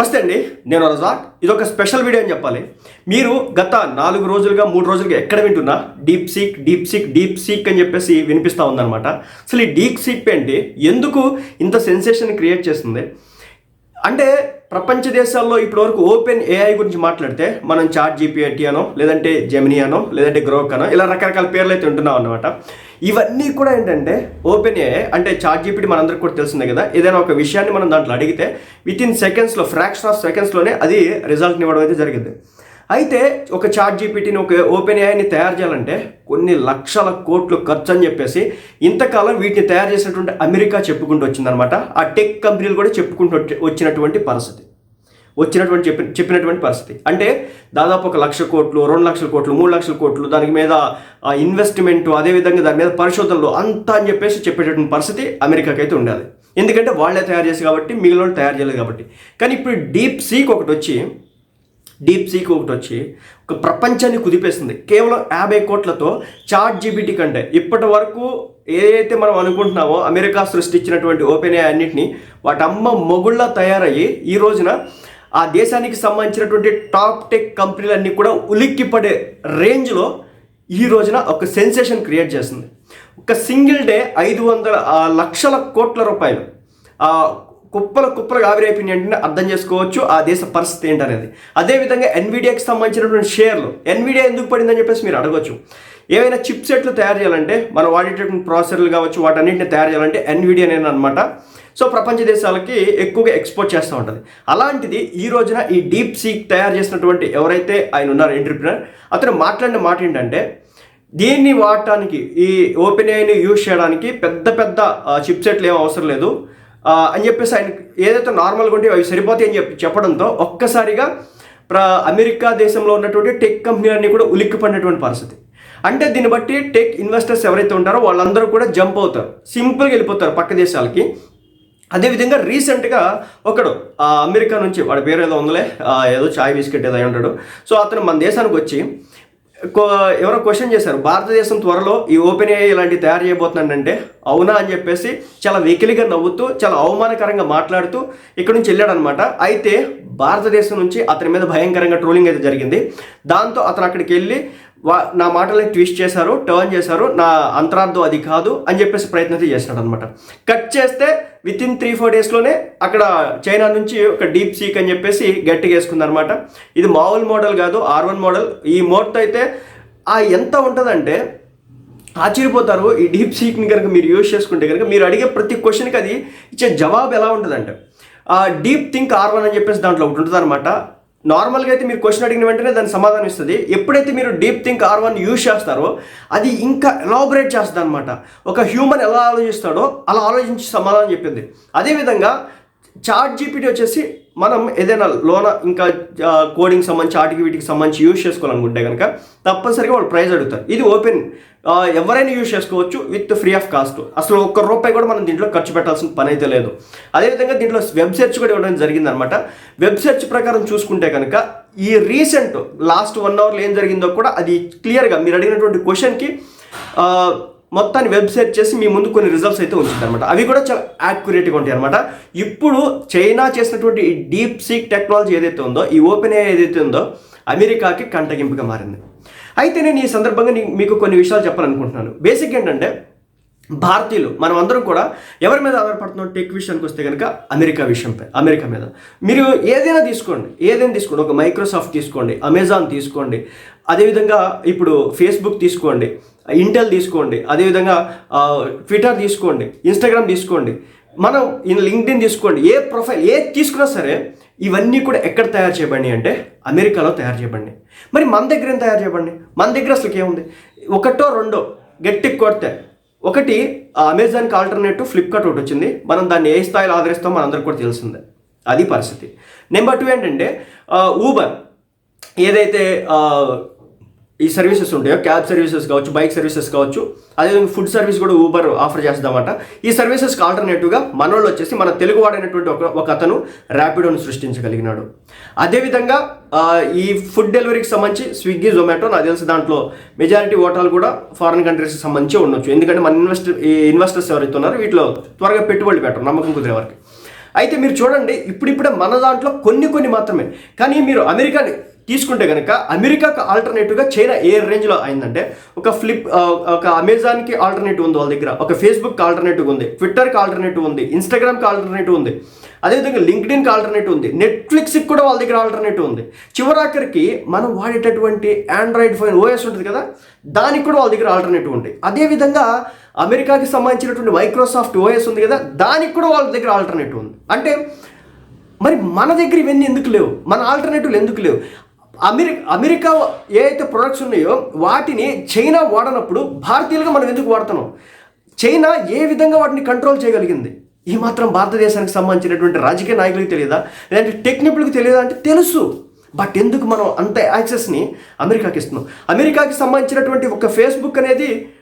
నమస్తే అండి నేను రజాక్ ఇది ఒక స్పెషల్ వీడియో అని చెప్పాలి. మీరు గత నాలుగు రోజులుగా మూడు రోజులుగా ఎక్కడ వింటున్నా DeepSeek DeepSeek DeepSeek అని చెప్పేసి వినిపిస్తూ ఉందన్నమాట. అసలు ఈ డీప్ సీక్ ఏంటి ఎందుకు ఇంత సెన్సేషన్ క్రియేట్ చేస్తుంది? అంటే ప్రపంచ దేశాల్లో ఇప్పటివరకు ఓపెన్ ఏఐ గురించి మాట్లాడితే మనం చాట్ జీపీఐటీ అనో లేదంటే జెమిని అనో లేదంటే గ్రోక్ అనో ఇలా రకరకాల పేర్లు అయితే ఉంటున్నాం అనమాట ఇవన్నీ కూడా ఏంటంటే ఓపెన్ ఏఐ అంటే చాట్ జీపీటీ మనందరికి కూడా తెలిసిందే కదా. ఏదైనా ఒక విషయాన్ని మనం దాంట్లో అడిగితే విత్ ఇన్ సెకండ్స్లో ఫ్రాక్షన్ ఆఫ్ సెకండ్స్లోనే అది రిజల్ట్ని ఇవ్వడం అయితే జరిగింది. అయితే ఒక చాట్ జీపీటీని ఒక ఓపెన్ ఏఐని తయారు చేయాలంటే కొన్ని లక్షల కోట్లు ఖర్చు అని చెప్పేసి ఇంతకాలం వీటిని తయారు చేసినటువంటి అమెరికా చెప్పుకుంటూ వచ్చిందనమాట ఆ టెక్ కంపెనీలు కూడా చెప్పుకుంటూ వచ్చినటువంటి పరిస్థితి. వచ్చినటువంటి చెప్పి చెప్పినటువంటి పరిస్థితి. అంటే దాదాపు ఒక లక్ష కోట్లు రెండు లక్షల కోట్లు మూడు లక్షల కోట్లు దాని మీద ఇన్వెస్ట్మెంట్ అదేవిధంగా దాని మీద పరిశోధనలు అంతా అని చెప్పేసి చెప్పేటటువంటి పరిస్థితి అమెరికాకి అయితే ఉండాలి. ఎందుకంటే వాళ్ళే తయారు చేసి కాబట్టి మిగిలిన వాళ్ళు తయారు చేయలేదు కాబట్టి. కానీ ఇప్పుడు డీప్ సీక్ ఒకటి వచ్చి డీప్ సీక్ ఒకటి వచ్చి ఒక ప్రపంచాన్ని కుదిపేస్తుంది కేవలం యాభై కోట్లతో చాట్ జీబీటీ కంటే ఇప్పటి వరకు ఏదైతే మనం అనుకుంటున్నామో అమెరికా సృష్టించినటువంటి ఓపెన్ ఏ అన్నింటినీ వాటమ్మ మొగుళ్ళ తయారయ్యి ఈ రోజున ఆ దేశానికి సంబంధించినటువంటి టాప్ టెక్ కంపెనీలన్నీ కూడా ఉలిక్కిపడే రేంజ్లో ఈ రోజున ఒక సెన్సేషన్ క్రియేట్ చేస్తుంది ఒక సింగిల్ డే ఐదు వందల లక్షల కోట్ల రూపాయలు కుప్పలు కుప్పలు ఆవిరైపోయింది అంటే అర్థం చేసుకోవచ్చు ఆ దేశ పరిస్థితి ఏంటనేది. అదేవిధంగా ఎన్విడియాకి సంబంధించినటువంటి షేర్లు ఎన్విడియా ఎందుకు పడిందని చెప్పేసి మీరు అడగవచ్చు ఏవైనా చిప్ సెట్లు తయారు చేయాలంటే మనం వాడేటటువంటి ప్రాసెసర్లు కావచ్చు వాటన్నింటిని తయారు చేయాలంటే ఎన్విడియా అనమాట సో ప్రపంచ దేశాలకి ఎక్కువగా ఎక్స్పోర్ట్ చేస్తూ ఉంటుంది. అలాంటిది ఈ రోజున ఈ డీప్ సీక్ తయారు చేసినటువంటి ఎవరైతే ఆయన ఉన్నారు ఎంటర్ప్రినర్ అతను మాట్లాడిన మాట ఏంటంటే దీన్ని వాడటానికి ఈ ఓపెన్ ఏఐని యూజ్ చేయడానికి పెద్ద పెద్ద చిప్ సెట్లు ఏం అవసరం లేదు. అని చెప్పేసి ఆయన ఏదైతే నార్మల్గా ఉంటే అవి సరిపోతాయి అని చెప్పి చెప్పడంతో ఒక్కసారిగా ప్ర అమెరికా దేశంలో ఉన్నటువంటి టెక్ కంపెనీలన్నీ కూడా ఉలిక్కిపడినటువంటి పరిస్థితి. అంటే దీన్ని బట్టి టెక్ ఇన్వెస్టర్స్ ఎవరైతే ఉంటారో వాళ్ళందరూ కూడా జంప్ అవుతారు. సింపుల్గా వెళ్ళిపోతారు పక్క దేశాలకి. అదేవిధంగా రీసెంట్గా ఒకడు అమెరికా నుంచి వాడి పేరు ఏదో ఉందలే ఏదో చాయ్ బిస్కెట్ ఏదో అయి ఉంటాడు. సో అతను మన దేశానికి వచ్చి ఎవరో క్వశ్చన్ చేశారు. భారతదేశం త్వరలో ఈ ఓపెన్ ఏఐ ఇలాంటివి తయారు చేయబోతున్నాడంటే అవునా అని చెప్పేసి చాలా వెకిలిగా నవ్వుతూ చాలా అవమానకరంగా మాట్లాడుతూ ఇక్కడ నుంచి వెళ్ళాడనమాట అయితే భారతదేశం నుంచి అతని మీద భయంకరంగా ట్రోలింగ్ అయితే జరిగింది. దాంతో అతను అక్కడికి వెళ్ళి వా నా మాటలని ట్విస్ట్ చేశారు టర్న్ చేశారు నా అంతరార్థం అది కాదు అని చెప్పేసి ప్రయత్నం అయితే చేసినాడు అనమాట కట్ చేస్తే విత్ ఇన్ త్రీ ఫోర్ డేస్లోనే అక్కడ చైనా నుంచి ఒక డీప్ సీక్ అని చెప్పేసి గట్టిగా వేసుకుందనమాట ఇది మామూలు మోడల్ కాదు ఆర్ వన్ మోడల్. ఈ మోడల్ అయితే ఆ ఎంత ఉంటుందంటే ఆశ్చర్యపోతారు. ఈ డీప్ సీక్ని కనుక మీరు యూజ్ చేసుకుంటే కనుక మీరు అడిగే ప్రతి క్వశ్చన్కి అది ఇచ్చే జవాబు ఎలా ఉంటుందంటే ఆ డీప్ థింక్ ఆర్ వన్ అని చెప్పేసి దాంట్లో ఒకటి ఉంటుంది అనమాట నార్మల్గా అయితే మీరు క్వశ్చన్ అడిగిన వెంటనే దాని సమాధానం ఇస్తుంది. ఎప్పుడైతే మీరు deep think R one use చేస్తారో అది ఇంకా ఎలాబరేట్ చేస్తుంది అనమాట ఒక హ్యూమన్ ఎలా ఆలోచిస్తాడో అలా ఆలోచించి సమాధానం చెప్పింది. అదేవిధంగా చాట్ జీపీటీ వచ్చేసి మనం ఏదైనా లోన ఇంకా కోడింగ్ సంబంధించి ఆటికి వీటికి సంబంధించి యూజ్ చేసుకోవాలనుకుంటే కనుక తప్పనిసరిగా వాళ్ళు ప్రైజ్ అడుగుతారు. ఇది ఓపెన్ ఎవరైనా యూజ్ చేసుకోవచ్చు విత్ ఫ్రీ ఆఫ్ కాస్ట్ అసలు ఒక్క రూపాయి కూడా మనం దీంట్లో ఖర్చు పెట్టాల్సిన పని అయితే లేదు. అదేవిధంగా దీంట్లో వెబ్ సెర్చ్ కూడా ఇవ్వడం జరిగిందనమాట. వెబ్ సెర్చ్ ప్రకారం చూసుకుంటే కనుక ఈ రీసెంట్ లాస్ట్ వన్ అవర్లో ఏం జరిగిందో కూడా అది క్లియర్గా మీరు అడిగినటువంటి క్వశ్చన్కి మొత్తాన్ని వెబ్సైట్ చేసి మీ ముందు కొన్ని రిజల్ట్స్ అయితే ఉంచుతుంది అనమాట అవి కూడా చాలా యాక్యురేట్గా ఉంటాయి అనమాట ఇప్పుడు చైనా చేసినటువంటి ఈ డీప్ సీక్ టెక్నాలజీ ఏదైతే ఉందో ఈ ఓపెన్ ఏ ఏదైతే ఉందో అమెరికాకి కంటగింపుగా మారింది. అయితే నేను ఈ సందర్భంగా మీకు కొన్ని విషయాలు చెప్పాలనుకుంటున్నాను. బేసిక్ ఏంటంటే భారతీయులు మనం అందరం కూడా ఎవరి మీద ఆధారపడుతున్నాం? టెక్ విషయానికి వస్తే కనుక అమెరికా విషయంపై అమెరికా మీద. మీరు ఏదైనా తీసుకోండి. ఏదైనా తీసుకోండి. ఒక మైక్రోసాఫ్ట్ తీసుకోండి అమెజాన్ తీసుకోండి. అదేవిధంగా ఇప్పుడు ఫేస్బుక్ తీసుకోండి. ఇంటెల్ తీసుకోండి. అదేవిధంగా ట్విట్టర్ తీసుకోండి. ఇన్స్టాగ్రామ్ తీసుకోండి. మనం లింక్డ్ఇన్ తీసుకోండి. ఏ ప్రొఫైల్ ఏది తీసుకున్నా సరే ఇవన్నీ కూడా ఎక్కడ తయారు చేయబడి అంటే అమెరికాలో తయారు చేయబడి మరి మన దగ్గర ఏం తయారు చేయబడి మన దగ్గర అసలు ఏముంది? ఒకటో రెండో గట్టి కొడితే. ఒకటి అమెజాన్కి ఆల్టర్నేటివ్ ఫ్లిప్కార్ట్ ఒకటి వచ్చింది. మనం దాన్ని ఏ స్థాయిలో ఆదరిస్తామో మనందరికి కూడా తెలిసిందే. అది పరిస్థితి. నెంబర్ టూ ఏంటంటే ఊబర్ ఏదైతే ఈ సర్వీసెస్ ఉంటాయో? క్యాబ్ సర్వీసెస్ కావచ్చు బైక్ సర్వీసెస్ కావచ్చు అదేవిధంగా ఫుడ్ సర్వీస్ కూడా ఊబర్ ఆఫర్ చేస్తామట ఈ సర్వీసెస్కి ఆల్టర్నేటివ్గా మనోళ్ళు వచ్చేసి మన తెలుగు వాడైనటువంటి ఒక ఒక అతను ర్యాపిడోను సృష్టించగలిగినాడు. అదేవిధంగా ఈ ఫుడ్ డెలివరీకి సంబంధించి స్విగ్గీ జొమాటో నాకు తెలిసి దాంట్లో మెజారిటీ ఓటాలు కూడా ఫారిన్ కంట్రీస్కి సంబంధించి ఉండొచ్చు. ఎందుకంటే మన ఇన్వెస్టర్ ఈ ఇన్వెస్టర్స్ ఎవరైతే ఉన్నారో వీటిలో త్వరగా పెట్టుబడి పెట్టరు నమ్మకం కుదిరే వరకు. అయితే మీరు చూడండి ఇప్పుడిప్పుడే మన దాంట్లో కొన్ని కొన్ని మాత్రమే. కానీ మీరు అమెరికాని తీసుకుంటే కనుక అమెరికాకు ఆల్టర్నేటివ్గా చైనా ఏ రేంజ్లో అయిందంటే ఒక ఫ్లిప్ ఒక అమెజాన్కి ఆల్టర్నేటివ్ ఉంది వాళ్ళ దగ్గర ఒక ఫేస్బుక్ ఆల్టర్నేటివ్ ఉంది ట్విట్టర్కి ఆల్టర్నేటివ్ ఉంది ఇన్స్టాగ్రామ్కి ఆల్టర్నేటివ్ ఉంది అదేవిధంగా లింక్డ్ఇన్కి ఆల్టర్నేటివ్ ఉంది నెట్ఫ్లిక్స్కి కూడా వాళ్ళ దగ్గర ఆల్టర్నేటివ్ ఉంది. చివరాఖరికి మనం వాడేటటువంటి ఆండ్రాయిడ్ ఫోన్ ఓఎస్ ఉంటుంది కదా దానికి కూడా వాళ్ళ దగ్గర ఆల్టర్నేటివ్ ఉంది. అదేవిధంగా అమెరికాకి సంబంధించినటువంటి మైక్రోసాఫ్ట్ ఓఎస్ ఉంది కదా దానికి కూడా వాళ్ళ దగ్గర ఆల్టర్నేటివ్ ఉంది. అంటే మరి మన దగ్గర ఇవన్నీ ఎందుకు లేవు? మన ఆల్టర్నేటివ్లు ఎందుకు లేవు? అమెరికా అమెరికా ఏ అయితే ప్రొడక్ట్స్ ఉన్నాయో వాటిని చైనా వాడనప్పుడు భారతీయులుగా మనం ఎందుకు వాడుతున్నాం? చైనా ఏ విధంగా వాటిని కంట్రోల్ చేయగలిగింది? ఈ మాత్రం భారతదేశానికి సంబంధించినటువంటి రాజకీయ నాయకులకు తెలియదా? లేదంటే టెక్నికులకు తెలియదా అంటే తెలుసు. బట్ ఎందుకు మనం అంత యాక్సెస్ని అమెరికాకి ఇస్తున్నాం? అమెరికాకి సంబంధించినటువంటి ఒక ఫేస్బుక్ అనేది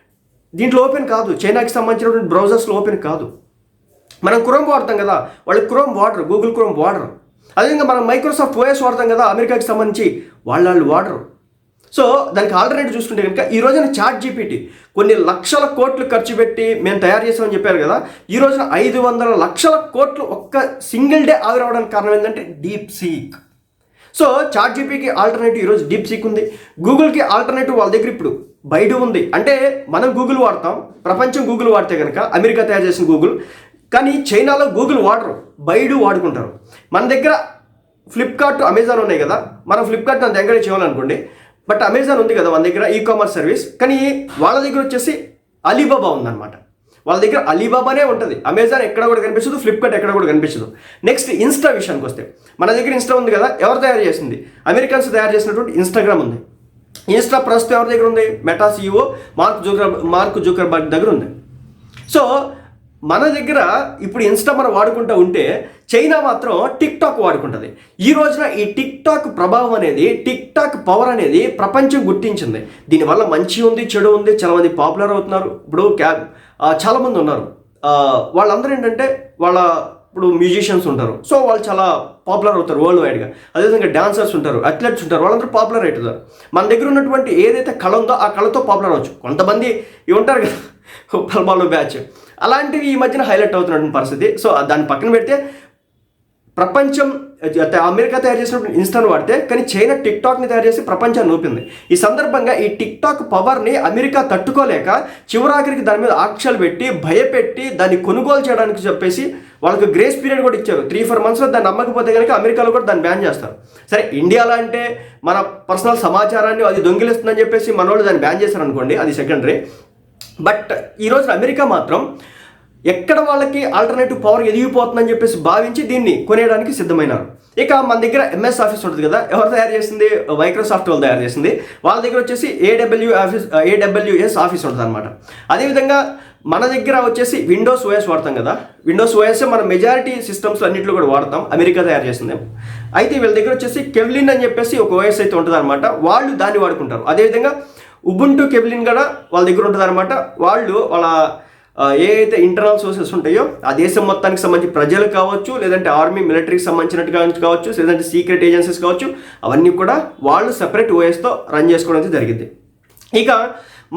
దీంట్లో ఓపెన్ కాదు. చైనాకి సంబంధించినటువంటి బ్రౌజర్స్లో ఓపెన్ కాదు. మనం క్రోమ్ వాడతాం కదా? వాళ్ళు క్రోమ్ వాడరు. గూగుల్ క్రోమ్ వాడరు. అదేవిధంగా మనం మైక్రోసాఫ్ట్ ఓఎస్ వాడతాం కదా అమెరికాకి సంబంధించి వాళ్ళు వాళ్ళు వాడరు. సో దానికి ఆల్టర్నేటివ్ చూసుకుంటే కనుక ఈ రోజున చాట్ జీపీటీ కొన్ని లక్షల కోట్లు ఖర్చు పెట్టి మేము తయారు చేసామని చెప్పారు కదా ఈ రోజున ఐదు వందల లక్షల కోట్లు ఒక్క సింగిల్ డే ఆవిరవడానికి కారణం ఏంటంటే డీప్ సీక్ సో చాట్ జీపీకి ఆల్టర్నేటివ్ ఈరోజు డీప్ సీక్ ఉంది. గూగుల్కి ఆల్టర్నేటివ్ వాళ్ళ దగ్గర ఇప్పుడు బైడు ఉంది. అంటే మనం గూగుల్ వాడతాం ప్రపంచం గూగుల్ వాడితే కనుక అమెరికా తయారు చేసిన గూగుల్ కానీ చైనాలో గూగుల్ వాడరు బైడు వాడుకుంటారు. మన దగ్గర ఫ్లిప్కార్ట్ అమెజాన్ ఉన్నాయి కదా మనం ఫ్లిప్కార్ట్ అంత ఎంకరేజ్ చేయాలనుకోండి బట్ అమెజాన్ ఉంది కదా మన దగ్గర ఈ కామర్స్ సర్వీస్ కానీ వాళ్ళ దగ్గర వచ్చేసి అలీబాబా ఉందన్నమాట. వాళ్ళ దగ్గర అలీబాబానే ఉంటుంది. అమెజాన్ ఎక్కడ కూడా కనిపించదు ఫ్లిప్కార్ట్ ఎక్కడ కూడా కనిపించదు నెక్స్ట్ ఇన్స్టా విషయానికి వస్తే మన దగ్గర ఇన్స్టా ఉంది కదా ఎవరు తయారు చేసింది? అమెరికన్స్ తయారు చేసినటువంటి ఇన్స్టాగ్రామ్ ఉంది. ఇన్స్టా ప్రస్తుతం ఎవరి దగ్గర ఉంది? Meta CEO Mark Zucker Mark Zuckerberg దగ్గర ఉంది. సో మన దగ్గర ఇప్పుడు ఇన్స్టా మనం వాడుకుంటూ ఉంటే చైనా మాత్రం టిక్ టాక్ వాడుకుంటుంది. ఈ రోజున ఈ టిక్ టాక్ ప్రభావం అనేది టిక్ టాక్ పవర్ అనేది ప్రపంచం గుర్తించింది. దీనివల్ల మంచి ఉంది చెడు ఉంది చాలామంది పాపులర్ అవుతున్నారు. ఇప్పుడు క్యాబ్ చాలామంది ఉన్నారు. వాళ్ళందరూ ఏంటంటే వాళ్ళ ఇప్పుడు మ్యూజిషియన్స్ ఉంటారు. సో వాళ్ళు చాలా పాపులర్ అవుతారు వరల్డ్ వైడ్గా అదేవిధంగా డాన్సర్స్ ఉంటారు అథ్లెట్స్ ఉంటారు వాళ్ళందరూ పాపులర్ అవుతారు. మన దగ్గర ఉన్నటువంటి ఏదైతే కళ ఉందో ఆ కళతో పాపులర్ అవచ్చు కొంతమంది ఉంటారు కదా పల్మాలో బ్యాచ్. అలాంటివి ఈ మధ్యన హైలైట్ అవుతున్నటువంటి పరిస్థితి. సో దాన్ని పక్కన పెడితే ప్రపంచం అమెరికా తయారు చేసినటువంటి ఇన్స్టాను వాడితే కానీ చైనా టిక్ టాక్ని తయారు చేసి ప్రపంచాన్ని ఊపింది ఈ సందర్భంగా ఈ టిక్ టాక్ పవర్ని అమెరికా తట్టుకోలేక చివరాఖరికి దాని మీద ఆంక్షలు పెట్టి భయపెట్టి దాన్ని కొనుగోలు చేయడానికి చెప్పేసి వాళ్ళకి గ్రేస్ పీరియడ్ కూడా ఇచ్చారు. త్రీ ఫోర్ మంత్స్లో దాన్ని నమ్మకపోతే కనుక అమెరికాలో కూడా దాన్ని బ్యాన్ చేస్తారు. సరే ఇండియాలో అంటే మన పర్సనల్ సమాచారాన్ని అది దొంగిలిస్తుందని చెప్పేసి మనోళ్ళు దాన్ని బ్యాన్ చేశారు అనుకోండి అది సెకండరీ బట్ ఈరోజు అమెరికా మాత్రం ఎక్కడ వాళ్ళకి ఆల్టర్నేటివ్ పవర్ ఎదిగిపోతుందని చెప్పేసి భావించి దీన్ని కొనేయడానికి సిద్ధమైనారు ఇక మన దగ్గర ఎంఎస్ ఆఫీస్ ఉంటుంది కదా ఎవరు తయారు చేసింది? మైక్రోసాఫ్ట్ వాళ్ళు తయారు చేసింది. వాళ్ళ దగ్గర వచ్చేసి ఏడబ్ల్యూ ఆఫీస్ ఏడబ్ల్యూఎస్ ఆఫీస్ ఉంటుంది అనమాట అదేవిధంగా మన దగ్గర వచ్చేసి విండోస్ ఓఎస్ వాడతాం కదా విండోస్ ఓఎస్ మన మెజారిటీ సిస్టమ్స్ అన్నింటిలో కూడా వాడతాం అమెరికా తయారు చేసింది. అయితే వీళ్ళ దగ్గర వచ్చేసి కెవ్లిన్ అని చెప్పేసి ఒక ఓఎస్ అయితే ఉంటుంది అనమాట వాళ్ళు దాన్ని వాడుకుంటారు. అదేవిధంగా ఉబుంటు కెబిలిన్ కూడా వాళ్ళ దగ్గర ఉంటుంది అనమాట వాళ్ళు వాళ్ళ ఏదైతే ఏ అయితే ఇంటర్నల్ సోర్సెస్ ఉంటాయో ఆ దేశం మొత్తానికి సంబంధించి ప్రజలు కావచ్చు లేదంటే ఆర్మీ మిలిటరీకి సంబంధించినట్టు కావచ్చు లేదంటే సీక్రెట్ ఏజెన్సీస్ కావచ్చు అవన్నీ కూడా వాళ్ళు సెపరేట్ ఓఎస్తో రన్ చేసుకోవడం అయితే జరిగింది. ఇక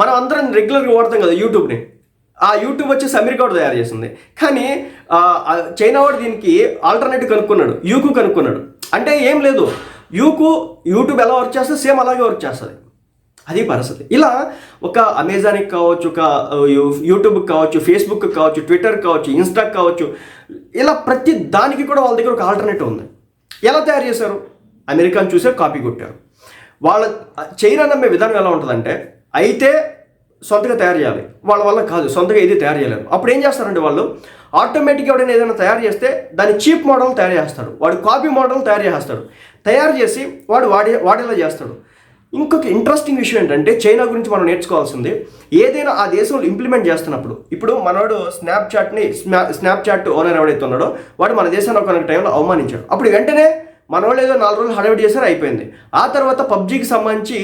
మనం అందరం రెగ్యులర్గా వాడతాం కదా యూట్యూబ్ని ఆ యూట్యూబ్ వచ్చేసి అమెరికా వాడు తయారు చేసింది. కానీ చైనా వాడు దీనికి ఆల్టర్నేటివ్ కనుక్కున్నాడు. యూకు కనుక్కున్నాడు. అంటే ఏం లేదు. యూకు యూట్యూబ్ ఎలా వర్క్ చేస్తుంది సేమ్ అలాగే వర్క్ చేస్తుంది. అది పరిస్థితి. ఇలా ఒక అమెజాన్కి కావచ్చు ఒక యూ- యూట్యూబ్కి కావచ్చు ఫేస్బుక్ కావచ్చు ట్విట్టర్ కావచ్చు ఇన్స్టా కావచ్చు ఇలా ప్రతి దానికి కూడా వాళ్ళ దగ్గర ఒక ఆల్టర్నేటివ్ ఉంది. ఎలా తయారు చేశారు? అమెరికాను చూసే కాపీ కొట్టారు. వాళ్ళ చైనా నమ్మే విధానం ఎలా ఉంటుందంటే అయితే సొంతగా తయారు చేయాలి. వాళ్ళ వల్ల కాదు సొంతగా ఏది తయారు చేయలేరు. అప్పుడు ఏం చేస్తారంటే వాళ్ళు? ఆటోమేటిక్గా ఎవడైనా ఏదైనా తయారు చేస్తే దాన్ని చీప్ మోడల్ తయారు చేస్తాడు. వాడు కాపీ మోడల్ తయారు చేస్తాడు. తయారు చేసి వాడు వాడే వాడేలా చేస్తాడు. ఇంకొక ఇంట్రెస్టింగ్ విషయం ఏంటంటే చైనా గురించి మనం నేర్చుకోవాల్సింది ఏదైనా ఆ దేశంలో ఇంప్లిమెంట్ చేస్తున్నప్పుడు ఇప్పుడు మనవాడు స్నాప్చాట్ని స్నా స్నాప్చాట్ ఓనర్ ఎవడైతే ఉన్నాడో వాడు మన దేశాన్ని ఒక టైంలో అవమానించాడు. అప్పుడు వెంటనే మన వాళ్ళు ఏదో నాలుగు రోజులు హడవిడి చేశారు అయిపోయింది. ఆ తర్వాత పబ్జీకి సంబంధించి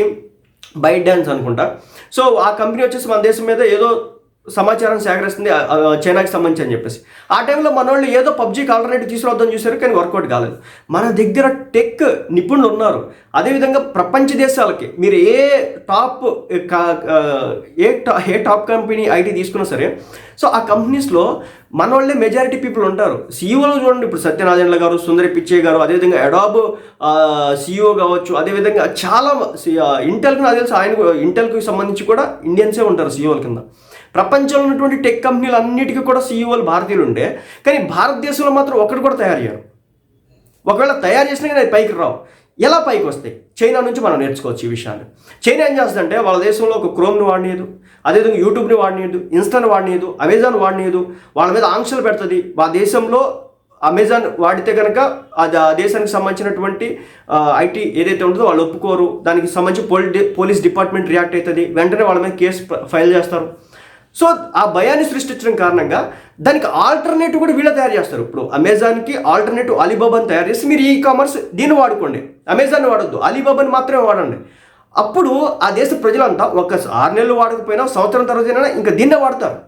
బైట్ డ్యాన్స్ అనుకుంటా. సో ఆ కంపెనీ వచ్చేసి మన దేశం మీద ఏదో సమాచారం సేకరిస్తుంది చైనాకి సంబంధించి అని చెప్పేసి. ఆ టైంలో మన వాళ్ళు ఏదో పబ్జీకి ఆల్టర్నేటివ్ తీసుకురావద్దని చూశారు కానీ వర్కౌట్ కాలేదు. మన దగ్గర టెక్ నిపుణులు ఉన్నారు. అదేవిధంగా ప్రపంచ దేశాలకి మీరు ఏ టాప్ ఏ టా- ఏ టాప్ కంపెనీ ఐటీ తీసుకున్నా సరే సో ఆ కంపెనీస్లో మన వాళ్ళే మెజారిటీ పీపుల్ ఉంటారు సీఈఓలో చూడండి ఇప్పుడు సత్యనారాయణ గారు సుందరి పిచ్చే గారు అదేవిధంగా అడాబ్ సీఈఓ కావచ్చు అదేవిధంగా చాలా ఇంటెల్కి నాకు తెలుసు ఆయన ఇంటెల్కి సంబంధించి కూడా ఇండియన్సే ఉంటారు సీఈఓల కింద. ప్రపంచంలో ఉన్నటువంటి టెక్ కంపెనీలు అన్నిటికీ కూడా సీఈఓలు భారతీయులు ఉండే కానీ భారతదేశంలో మాత్రం ఒకటి కూడా తయారు చేయరు ఒకవేళ తయారు చేసినా కానీ అది పైకి రావు. ఎలా పైకి వస్తాయి? చైనా నుంచి మనం నేర్చుకోవచ్చు ఈ విషయాన్ని చైనా ఏం చేస్తుందంటే వాళ్ళ దేశంలో ఒక క్రోమ్ని వాడినీయదు. అదేవిధంగా యూట్యూబ్ని వాడినీయదు ఇన్స్టాని వాడనీయదు అమెజాన్ వాడనీయదు. వాళ్ళ మీద ఆంక్షలు పెడుతుంది. మా దేశంలో అమెజాన్ వాడితే కనుక అది ఆ దేశానికి సంబంధించినటువంటి ఐటీ ఏదైతే ఉంటుందో వాళ్ళు ఒప్పుకోరు. దానికి సంబంధించి పోలీ పోలీస్ డిపార్ట్మెంట్ రియాక్ట్ అవుతుంది. వెంటనే వాళ్ళ మీద కేసు ఫైల్ చేస్తారు. సో ఆ భయాన్ని సృష్టించడం కారణంగా దానికి ఆల్టర్నేటివ్ కూడా వీళ్ళే తయారు చేస్తారు. ఇప్పుడు అమెజాన్కి ఆల్టర్నేటివ్ అలీబాబాని తయారు చేసి మీరు ఈ కామర్స్ దీన్ని వాడుకోండి. అమెజాన్ వాడొద్దు. అలీబాబాని మాత్రమే వాడండి. అప్పుడు ఆ దేశ ప్రజలంతా ఒక ఆరు నెలలు వాడకపోయినా సంవత్సరం తర్వాత ఇంకా దీన్నే వాడతారు.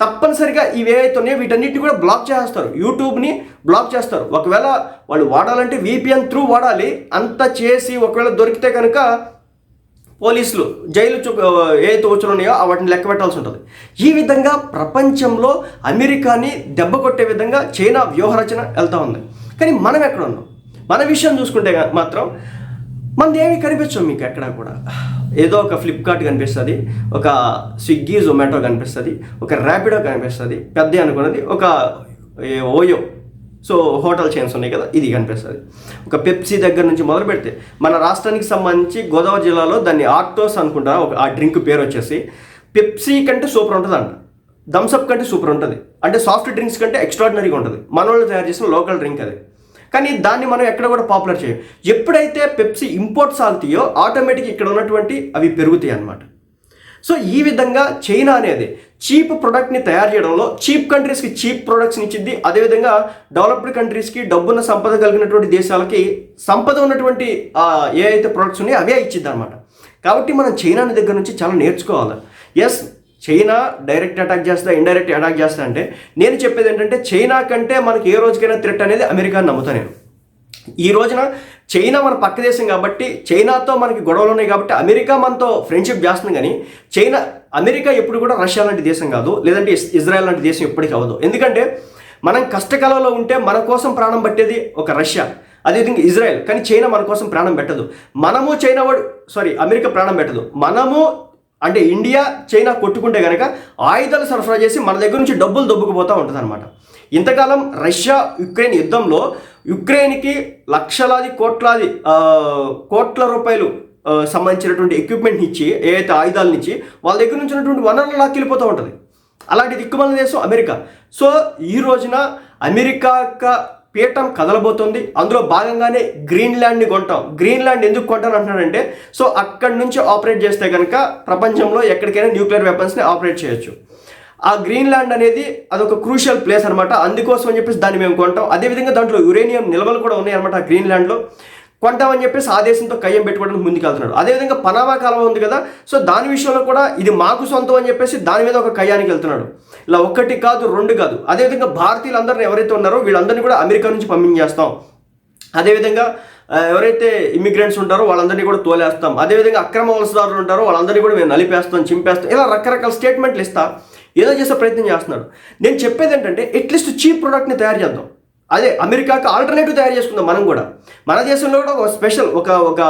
తప్పనిసరిగా ఇవి ఏవైతే ఉన్నాయో వీటన్నిటిని కూడా బ్లాక్ చేస్తారు యూట్యూబ్ని బ్లాక్ చేస్తారు. ఒకవేళ వాళ్ళు వాడాలంటే వీపీఎన్ త్రూ వాడాలి. అంత చేసి ఒకవేళ దొరికితే కనుక పోలీసులు జైలు చు ఏ తోచులు ఉన్నాయో వాటిని లెక్క పెట్టాల్సి ఉంటుంది. ఈ విధంగా ప్రపంచంలో అమెరికాని దెబ్బ కొట్టే విధంగా చైనా వ్యూహరచన వెళ్తూ ఉంది. కానీ మనం ఎక్కడ ఉన్నాం? మన విషయం చూసుకుంటే మాత్రం మనది ఏమి కనిపించవు మీకు ఎక్కడ కూడా. ఏదో ఒక ఫ్లిప్కార్ట్ కనిపిస్తుంది ఒక స్విగ్గీ జొమాటో కనిపిస్తుంది ఒక ర్యాపిడో కనిపిస్తుంది పెద్ద అనుకున్నది ఒక ఓయో సో హోటల్ చైన్స్ ఉన్నాయి కదా ఇది కనిపిస్తుంది. ఒక పెప్సీ దగ్గర నుంచి మొదలు పెడితే మన రాష్ట్రానికి సంబంధించి గోదావరి జిల్లాలో దాన్ని ఆర్టోస్ అనుకుంటారు? ఒక ఆ డ్రింక్ పేరు వచ్చేసి. పెప్సీ కంటే సూపర్ ఉంటుంది అంట థమ్స్అప్ కంటే సూపర్ ఉంటుంది. అంటే సాఫ్ట్ డ్రింక్స్ కంటే ఎక్స్ట్రాడినరీగా ఉంటుంది. మన వాళ్ళు తయారు చేసిన లోకల్ డ్రింక్ అది. కానీ దాన్ని మనం ఎక్కడ కూడా పాపులర్ చేయం ఎప్పుడైతే పెప్సీ ఇంపోర్ట్స్ ఆల్తీయో ఆటోమేటిక్ ఇక్కడ ఉన్నటువంటి అవి పెరుగుతాయి అన్నమాట సో ఈ విధంగా చైనా అనేది చీప్ ప్రొడక్ట్ని తయారు చేయడంలో చీప్ కంట్రీస్కి చీప్ ప్రొడక్ట్స్ని ఇచ్చింది. అదేవిధంగా డెవలప్డ్ కంట్రీస్కి డబ్బున్న సంపద కలిగినటువంటి దేశాలకి సంపద ఉన్నటువంటి ఏ అయితే ప్రొడక్ట్స్ ఉన్నాయో అవే ఇచ్చింది అనమాట కాబట్టి మనం చైనా దగ్గర నుంచి చాలా నేర్చుకోవాలి. ఎస్ చైనా డైరెక్ట్ అటాక్ చేస్తా ఇండైరెక్ట్ అటాక్ చేస్తా అంటే నేను చెప్పేది ఏంటంటే చైనా కంటే మనకి ఏ రోజుకైనా థ్రెట్ అనేది అమెరికాని నమ్ముతా నేను. ఈ రోజున చైనా మన పక్క దేశం కాబట్టి చైనాతో మనకి గొడవలు ఉన్నాయి కాబట్టి అమెరికా మనతో ఫ్రెండ్షిప్ చేస్తుంది కానీ చైనా అమెరికా ఎప్పుడు కూడా రష్యా లాంటి దేశం కాదు లేదంటే ఇజ్రాయెల్ లాంటి దేశం ఎప్పటికీ అవ్వదు. ఎందుకంటే మనం కష్టకాలంలో ఉంటే మన కోసం ప్రాణం పట్టేది ఒక రష్యా అదేవిధంగా ఇజ్రాయెల్ కానీ చైనా మన కోసం ప్రాణం పెట్టదు. మనము చైనా వాడు సారీ అమెరికా ప్రాణం పెట్టదు. మనము అంటే ఇండియా చైనా కొట్టుకుంటే కనుక ఆయుధాలు సరఫరా చేసి మన దగ్గర నుంచి డబ్బులు దొబ్బుకుపోతూ ఉంటుంది అనమాట ఇంతకాలం రష్యా యుక్రెయిన్ యుద్ధంలో యుక్రెయిన్కి లక్షలాది కోట్లాది కోట్ల రూపాయలు సంబంధించినటువంటి ఎక్విప్మెంట్ ఇచ్చి ఏదైతే ఆయుధాలను ఇచ్చి వాళ్ళ దగ్గర నుంచి ఉన్నటువంటి వనరులు లాక్కెళ్ళిపోతూ ఉంటుంది. అలాంటి దిక్కుమల దేశం అమెరికా. సో ఈ రోజున అమెరికా పీఠం కదలబోతుంది. అందులో భాగంగానే గ్రీన్లాండ్ని కొంటాం. గ్రీన్లాండ్ ఎందుకు కొంటాను అంటున్నాడంటే సో అక్కడి నుంచి ఆపరేట్ చేస్తే కనుక ప్రపంచంలో ఎక్కడికైనా న్యూక్లియర్ వెపన్స్ని ఆపరేట్ చేయొచ్చు. ఆ గ్రీన్లాండ్ అనేది అదొక క్రూషియల్ ప్లేస్ అనమాట అందుకోసం అని చెప్పేసి దాన్ని మేము కొంటాం. అదేవిధంగా దాంట్లో యురేనియం నిల్వలు కూడా ఉన్నాయి అనమాట ఆ గ్రీన్లాండ్లో. కొంటామని చెప్పేసి ఆ దేశంతో కయ్యం పెట్టుకోవడానికి ముందుకెళ్తున్నాడు అదేవిధంగా పనామా కాలం ఉంది కదా సో దాని విషయంలో కూడా ఇది మాకు సొంతం అని చెప్పేసి దాని మీద ఒక కయ్యానికి వెళ్తున్నాడు. ఇలా ఒక్కటి కాదు రెండు కాదు. అదేవిధంగా భారతీయులందరినీ ఎవరైతే ఉన్నారో వీళ్ళందరినీ కూడా అమెరికా నుంచి పంపించేస్తాం. అదేవిధంగా ఎవరైతే ఇమిగ్రెంట్స్ ఉంటారో వాళ్ళందరినీ కూడా తోలేస్తాం. అదేవిధంగా అక్రమ వలసదారులు ఉంటారో వాళ్ళందరినీ కూడా మేము నలిపేస్తాం చింపేస్తాం. ఇలా రకరకాల స్టేట్మెంట్లు ఇస్తా. ఏదో చేసే ప్రయత్నం చేస్తున్నాడు. నేను చెప్పేది ఏంటంటే ఎట్లీస్ట్ చీప్ ప్రోడక్ట్ని తయారు చేద్దాం. అదే అమెరికాకి ఆల్టర్నేటివ్ తయారు చేసుకుందాం మనం కూడా. మన దేశంలో కూడా ఒక స్పెషల్ ఒక ఒక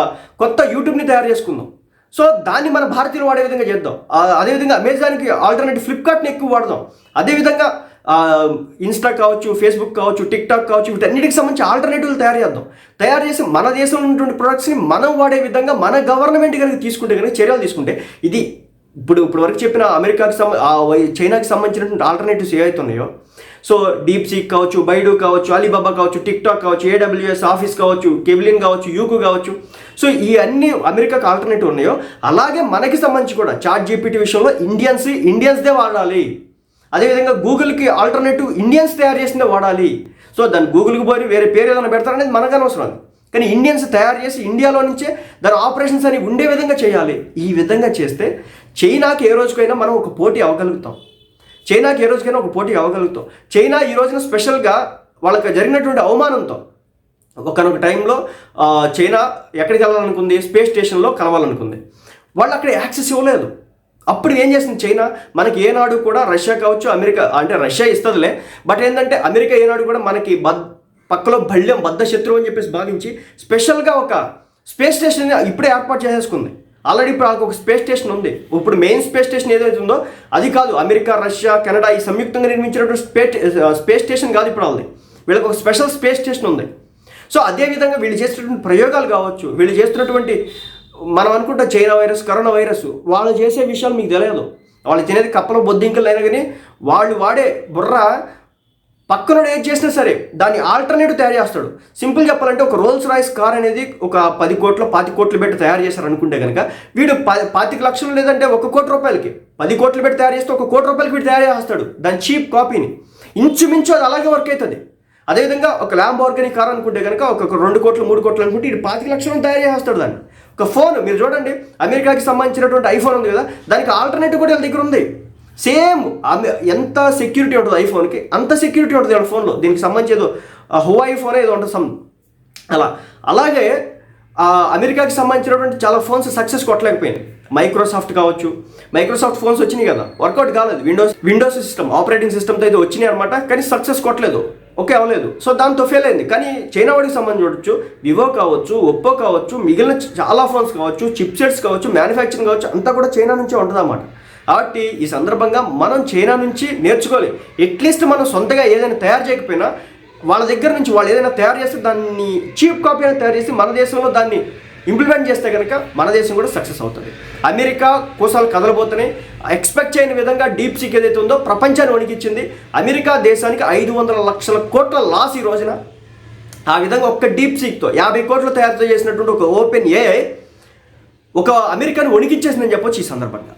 కొత్త యూట్యూబ్ని తయారు చేసుకుందాం. సో దాన్ని మన భారతీయులు వాడే విధంగా చేద్దాం. అదేవిధంగా అమెజాన్కి ఆల్టర్నేటివ్ ఫ్లిప్కార్ట్ని ఎక్కువ వాడదాం. అదేవిధంగా ఇన్స్టా కావచ్చు ఫేస్బుక్ కావచ్చు టిక్ టాక్ కావచ్చు వీటన్నిటికి సంబంధించి ఆల్టర్నేటివ్లు తయారు చేద్దాం. తయారు చేసి మన దేశంలో ఉన్నటువంటి ప్రొడక్ట్స్ని మనం వాడే విధంగా మన గవర్నమెంట్ కనుక తీసుకుంటే కనుక చర్యలు తీసుకుంటే ఇది ఇప్పుడు ఇప్పుడు వరకు చెప్పిన అమెరికాకి సంబంధ చైనాకి సంబంధించినటువంటి ఆల్టర్నేటివ్స్ ఏవైతే ఉన్నాయో సో డీప్ సీక్ కావచ్చు బైడు కావచ్చు అలీబాబా కావచ్చు టిక్ టాక్ కావచ్చు ఏడబ్ల్యూఎస్ ఆఫీస్ కావచ్చు కెవిలిన్ కావచ్చు యూకు కావచ్చు. సో ఈ అన్ని అమెరికాకు ఆల్టర్నేటివ్ ఉన్నాయో అలాగే మనకి సంబంధించి కూడా చాట్ జీపీటీ విషయంలో ఇండియన్స్ ఇండియన్స్దే వాడాలి. అదేవిధంగా గూగుల్కి ఆల్టర్నేటివ్ ఇండియన్స్ తయారు చేసిందే వాడాలి. సో దాన్ని గూగుల్కి పోయి వేరే పేరు ఏదైనా పెడతారనేది మనకు అనవసరం కానీ ఇండియన్స్ తయారు చేసి ఇండియాలో నుంచే దాని ఆపరేషన్స్ అని ఉండే విధంగా చేయాలి. ఈ విధంగా చేస్తే చైనాకి ఏ రోజుకైనా మనం ఒక పోటీ అవ్వగలుగుతాం. చైనాకి ఏ రోజుకైనా ఒక పోటీ అవ్వగలుగుతాం. చైనా ఈ రోజున స్పెషల్గా వాళ్ళకి జరిగినటువంటి అవమానంతో ఒకనొక టైంలో చైనా ఎక్కడికి వెళ్ళాలనుకుంది? స్పేస్ స్టేషన్లో కలవాలనుకుంది. వాళ్ళు అక్కడ యాక్సెస్ ఇవ్వలేదు. అప్పుడు ఏం చేసింది చైనా? మనకి ఏనాడు కూడా రష్యా కావచ్చు అమెరికా అంటే రష్యా ఇస్తుందిలే. బట్ ఏంటంటే అమెరికా ఏనాడు కూడా మనకి బద్ పక్కలో భళ్యం బద్ద శత్రువు అని చెప్పేసి భావించి స్పెషల్గా ఒక స్పేస్ స్టేషన్ ఇప్పుడే ఏర్పాటు చేసేసుకుంది. ఆల్రెడీ ఇప్పుడు వాళ్ళకి ఒక స్పేస్ స్టేషన్ ఉంది. ఇప్పుడు మెయిన్ స్పేస్ స్టేషన్ ఏదైతే ఉందో అది కాదు. అమెరికా రష్యా కెనడా ఈ సంయుక్తంగా నిర్మించినటువంటి స్పేస్ స్పేస్ స్టేషన్ కాదు ఇప్పుడు వాళ్ళది వీళ్ళకి ఒక స్పెషల్ స్పేస్ స్టేషన్ ఉంది. సో అదేవిధంగా వీళ్ళు చేస్తున్నటువంటి ప్రయోగాలు కావచ్చు వీళ్ళు చేస్తున్నటువంటి మనం అనుకుంటాం చైనా వైరస్ కరోనా వైరస్ వాళ్ళు చేసే విషయాలు మీకు తెలియదు. వాళ్ళు తినేది కప్పలు బొద్దింకలు అయినా కానీ వాళ్ళు వాడే బుర్ర పక్కనోడు ఏది చేసినా సరే దాన్ని ఆల్టర్నేటివ్ తయారు చేస్తాడు. సింపుల్ చెప్పాలంటే ఒక రోల్స్ రాయిస్ కార్ అనేది ఒక పది కోట్లు పాతి కోట్లు పెట్టి తయారు చేశారు అనుకుంటే కనుక వీడు పాతిక లక్షలు లేదంటే ఒక కోటి రూపాయలకి పది కోట్లు పెట్టి తయారు చేస్తే ఒక కోటి రూపాయలకి వీడు తయారు చేస్తాడు. దాని చీప్ కాపీని ఇంచుమించు అది అలాగే వర్క్ అవుతుంది. అదేవిధంగా ఒక ల్యాంబ్ ఆర్గానిక్ కార్ అనుకుంటే కనుక ఒక ఒక రెండు కోట్లు మూడు కోట్లు అనుకుంటే ఇది పాతిక లక్షలను తయారు చేస్తాడు దాన్ని. ఒక ఫోన్ మీరు చూడండి అమెరికాకి సంబంధించినటువంటి ఐఫోన్ ఉంది కదా దానికి ఆల్టర్నేటివ్ కూడా వీళ్ళ దగ్గర ఉంది. సేమ్ ఎంత సెక్యూరిటీ ఉంటుంది ఐఫోన్కి అంత సెక్యూరిటీ ఉంటుంది వాళ్ళ ఫోన్లో దీనికి సంబంధించి ఏదో హువాయి ఫోన్ ఏదో ఉంటుంది సమ్ అలా. అలాగే అమెరికాకి సంబంధించినటువంటి చాలా ఫోన్స్ సక్సెస్ కొట్టలేకపోయింది మైక్రోసాఫ్ట్ కావచ్చు. మైక్రోసాఫ్ట్ ఫోన్స్ వచ్చినాయి కదా. వర్కౌట్ కాలేదు. విండోస్ విండోస్ సిస్టమ్ ఆపరేటింగ్ సిస్టమ్తో అయితే వచ్చినాయి అనమాట కానీ సక్సెస్ కొట్టలేదు. ఓకే అవ్వలేదు. సో దాంతో ఫెయిల్ అయింది. కానీ చైనా వాడికి సంబంధించి చూడొచ్చు. వివో కావచ్చు ఒప్పో కావచ్చు మిగిలిన చాలా ఫోన్స్ కావచ్చు చిప్సెట్స్ కావచ్చు మ్యానుఫ్యాక్చరింగ్ కావచ్చు అంతా కూడా చైనా నుంచే ఉంటుంది అన్నమాట కాబట్టి ఈ సందర్భంగా మనం చైనా నుంచి నేర్చుకోవాలి. అట్లీస్ట్ మనం సొంతగా ఏదైనా తయారు చేయకపోయినా వాళ్ళ దగ్గర నుంచి వాళ్ళు ఏదైనా తయారు చేస్తే దాన్ని చీప్ కాపీ అయినా తయారు చేసి మన దేశంలో దాన్ని ఇంప్లిమెంట్ చేస్తే కనుక మన దేశం కూడా సక్సెస్ అవుతుంది. అమెరికా కోసాలు కదలబోతున్నాయి. ఎక్స్పెక్ట్ చేయని విధంగా డీప్ సీక్ ఏదైతే ఉందో ప్రపంచాన్ని వణికిచ్చింది. అమెరికా దేశానికి ఐదు వందల లక్షల కోట్ల లాస్ ఈ రోజున. ఆ విధంగా ఒక్క డీప్ సీక్తో యాభై కోట్లు తయారు చేసినటువంటి ఒక ఓపెన్ ఏఐ ఒక అమెరికాని వణికిచ్చేసిందని చెప్పొచ్చు ఈ సందర్భంగా.